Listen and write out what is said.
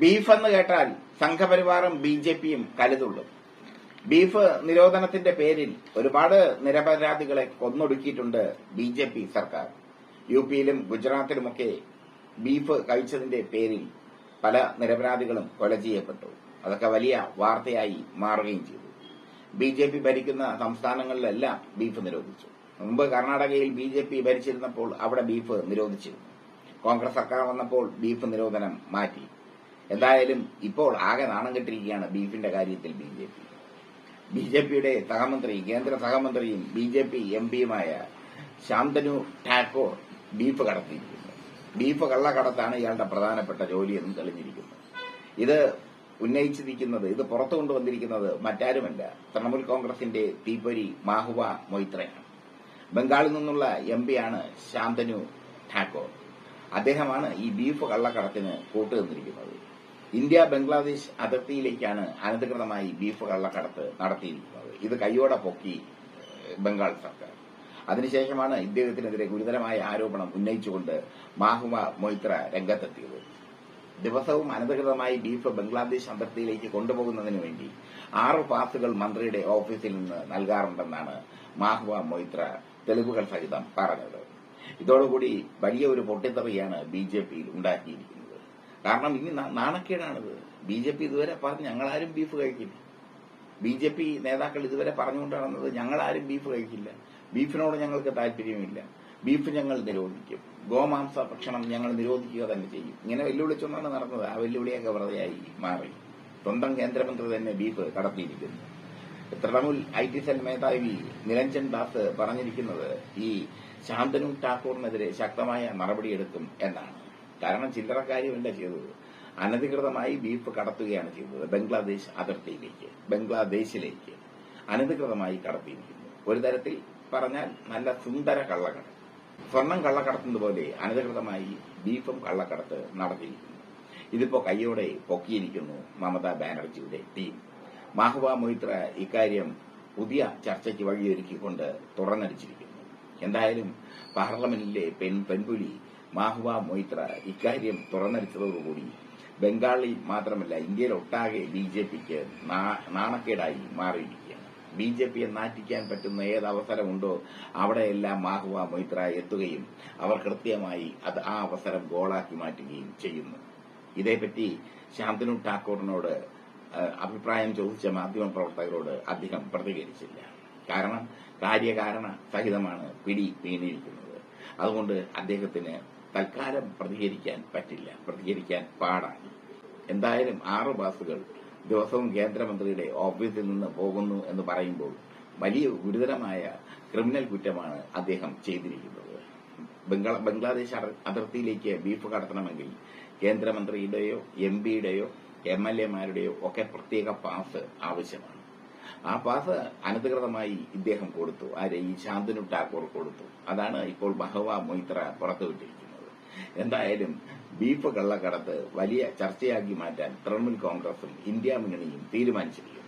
Beef എന്ന് കേട്ടാൽ സംഘപരിവാറും B J പിയും കരുതുള്ളൂ. ബീഫ് നിരോധനത്തിന്റെ പേരിൽ ഒരുപാട് നിരപരാധികളെ കൊന്നൊടുക്കിയിട്ടുണ്ട് ബി ജെ പി സർക്കാർ. യു പിയിലും ഗുജറാത്തിലുമൊക്കെ ബീഫ് കഴിച്ചതിന്റെ പേരിൽ പല നിരപരാധികളും കൊല ചെയ്യപ്പെട്ടു. അതൊക്കെ വലിയ വാർത്തയായി മാറുകയും ചെയ്തു. ബി ജെ പി ഭരിക്കുന്ന സംസ്ഥാനങ്ങളിലെല്ലാം ബീഫ് നിരോധിച്ചു. മുമ്പ് കർണാടകയിൽ ബി ജെ പി ഭരിച്ചിരുന്നപ്പോൾ അവിടെ ബീഫ് നിരോധിച്ചിരുന്നു. കോൺഗ്രസ് സർക്കാർ വന്നപ്പോൾ ബീഫ് നിരോധനം മാറ്റി. എന്തായാലും ഇപ്പോൾ ആകെ നാണം കെട്ടിരിക്കുകയാണ് ബീഫിന്റെ കാര്യത്തിൽ B J P. B J പിയുടെ സഹമന്ത്രി കേന്ദ്ര സഹമന്ത്രിയും ബി ജെ പി എം പിയുമായ ശാന്തനു ഠാക്കൂർ ബീഫ് കടത്തിയിരിക്കുന്നു. ബീഫ് കള്ളക്കടത്താണ് ഇയാളുടെ പ്രധാനപ്പെട്ട ജോലിയെന്ന് തെളിഞ്ഞിരിക്കുന്നു. ഇത് ഉന്നയിച്ചിരിക്കുന്നത് ഇത് പുറത്തു കൊണ്ടുവന്നിരിക്കുന്നത് മറ്റാരുമല്ല തൃണമൂൽ കോൺഗ്രസിന്റെ തീപ്പൊരി മാഹുവ മൊയ്ത്രയാണ്. ബംഗാളിൽ നിന്നുള്ള എം പിയാണ് ശാന്തനു ടാക്കോർ അദ്ദേഹമാണ് ഈ ബീഫ് കള്ളക്കടത്തിന് കൂട്ടുനിന്നിരിക്കുന്നത്. ഇന്ത്യ ബംഗ്ലാദേശ് അതിർത്തിയിലേക്കാണ് അനധികൃതമായി ബീഫ് കള്ളക്കടത്ത് നടത്തിയിരിക്കുന്നത്. ഇത് കൈയോടെ പൊക്കി ബംഗാൾ സർക്കാർ. അതിനുശേഷമാണ് ഇദ്ദേഹത്തിനെതിരെ ഗുരുതരമായ ആരോപണം ഉന്നയിച്ചുകൊണ്ട് മാഹുമ മൊയ്ത്ര രംഗത്തെത്തിയത്. ദിവസവും അനധികൃതമായി ബീഫ് ബംഗ്ലാദേശ് അതിർത്തിയിലേക്ക് കൊണ്ടുപോകുന്നതിന് വേണ്ടി ആറ് പാസുകൾ മന്ത്രിയുടെ ഓഫീസിൽ നിന്ന് നൽകാറുണ്ടെന്നാണ് മാഹുവ മൊയ്ത്ര തെളിവുകൾ സഹിതം പറഞ്ഞത്. ഇതോടുകൂടി വലിയ ഒരു പൊട്ടിത്തെറിയാണ് ബി ജെ പിയിൽ ഉണ്ടാക്കിയിരിക്കുന്നത്. കാരണം ഇനി നാണക്കേടാണിത്. ബി ജെ പി ഇതുവരെ പറഞ്ഞ് ഞങ്ങളാരും ബീഫ് കഴിക്കില്ല. ബി ജെ പി നേതാക്കൾ ഇതുവരെ പറഞ്ഞുകൊണ്ട് നടന്നത് ഞങ്ങളാരും ബീഫ് കഴിക്കില്ല. ബീഫിനോട് ഞങ്ങൾക്ക് താല്പര്യമില്ല. ബീഫ് ഞങ്ങൾ നിരോധിക്കും. ഗോമാംസ ഭക്ഷണം ഞങ്ങൾ നിരോധിക്കുക തന്നെ ചെയ്യും. ഇങ്ങനെ വെല്ലുവിളിച്ചുകൊണ്ടാണ് നടന്നത്. ആ വെല്ലുവിളിയൊക്കെ വെറുതെയായി മാറി. സ്വന്തം കേന്ദ്രമന്ത്രി തന്നെ ബീഫ് കടത്തിയിരിക്കുന്നു. തൃണമൂൽ ഐ ടി സെൽ മേധാവി നിരഞ്ജൻ ദാസ് പറഞ്ഞിരിക്കുന്നത് ഈ ശാന്തനു ഠാക്കൂറിനെതിരെ ശക്തമായ നടപടിയെടുക്കും എന്നാണ്. കാരണം ചില്ലറക്കാര്യമല്ല ചെയ്തത്. അനധികൃതമായി ബീഫ് കടത്തുകയാണ് ചെയ്തത് ബംഗ്ലാദേശ് അതിർത്തിയിലേക്ക് ബംഗ്ലാദേശിലേക്ക്. അനധികൃതമായി കടത്തിയിരിക്കുന്നു. ഒരു തരത്തിൽ പറഞ്ഞാൽ നല്ല സുന്ദര കള്ളക്കടത്ത് സ്വർണം കള്ളക്കടത്തുന്നത് പോലെ അനധികൃതമായി ബീഫും കള്ളക്കടത്ത് നടത്തിയിരിക്കുന്നു. ഇതിപ്പോ കൈയോടെ പൊക്കിയിരിക്കുന്നു മമതാ ബാനർജിയുടെ ടീം. മാഹുവ മൊയ്ത്ര ഇക്കാര്യം പുതിയ ചർച്ചയ്ക്ക് വഴിയൊരുക്കിക്കൊണ്ട് തുറന്നടിച്ചിരിക്കുന്നു. എന്തായാലും പാർലമെന്റിലെ പെൺ പെൺപുലി മാഹുവ മൊയ്ത്ര ഇക്കാര്യം തുറന്നടിച്ചതോടുകൂടി ബംഗാളിൽ മാത്രമല്ല ഇന്ത്യയിലൊട്ടാകെ ബി ജെ പിക്ക് നാണക്കേടായി മാറിയിരിക്കുകയാണ്. ബി ജെ പിയെ നാറ്റിക്കാൻ പറ്റുന്ന ഏത് അവസരമുണ്ടോ അവിടെയെല്ലാം മാഹുവ മൊയ്ത്ര എത്തുകയും അവർ കൃത്യമായി അത് ആ അവസരം ഗോളാക്കി മാറ്റുകയും ചെയ്യുന്നു. ഇതേപ്പറ്റി ശാന്തനു ഠാക്കൂറിനോട് അഭിപ്രായം ചോദിച്ച മാധ്യമ പ്രവർത്തകരോട് അദ്ദേഹം പ്രതികരിച്ചില്ല. കാരണം കാര്യകാരണ സഹിതമാണ് പിടി വീണിരിക്കുന്നത്. അതുകൊണ്ട് അദ്ദേഹത്തിന് തൽക്കാലം പ്രതികരിക്കാൻ പറ്റില്ല പ്രതികരിക്കാൻ പാടാണ്. എന്തായാലും ആറ് ബസ്സുകൾ ദിവസവും കേന്ദ്രമന്ത്രിയുടെ ഓഫീസിൽ നിന്ന് പോകുന്നു എന്ന് പറയുമ്പോൾ വലിയ ഗുരുതരമായ ക്രിമിനൽ കുറ്റമാണ് അദ്ദേഹം ചെയ്തിരിക്കുന്നത്. ബംഗാ ബംഗ്ലാദേശ് അതിർത്തിയിലേക്ക് ബീഫ് കടത്തണമെങ്കിൽ കേന്ദ്രമന്ത്രിയുടെയോ എം പിയുടെയോ എം എൽ എമാരുടെയോ ഒക്കെ പ്രത്യേക പാസ് ആവശ്യമാണ്. ആ പാസ് അനധികൃതമായി ഇദ്ദേഹം കൊടുത്തു. ആരെ ഈ ശാന്തനു ടാക്കൂർ കൊടുത്തു. അതാണ് ഇപ്പോൾ ബഹവ മൊയ്ത്ര പുറത്തുവിട്ടിരിക്കുന്നത്. എന്തായാലും ബീഫ് കള്ളക്കടത്ത് വലിയ ചർച്ചയാക്കി മാറ്റാൻ തൃണമൂൽ കോൺഗ്രസും ഇന്ത്യ മുന്നണിയും തീരുമാനിച്ചിരിക്കുന്നു.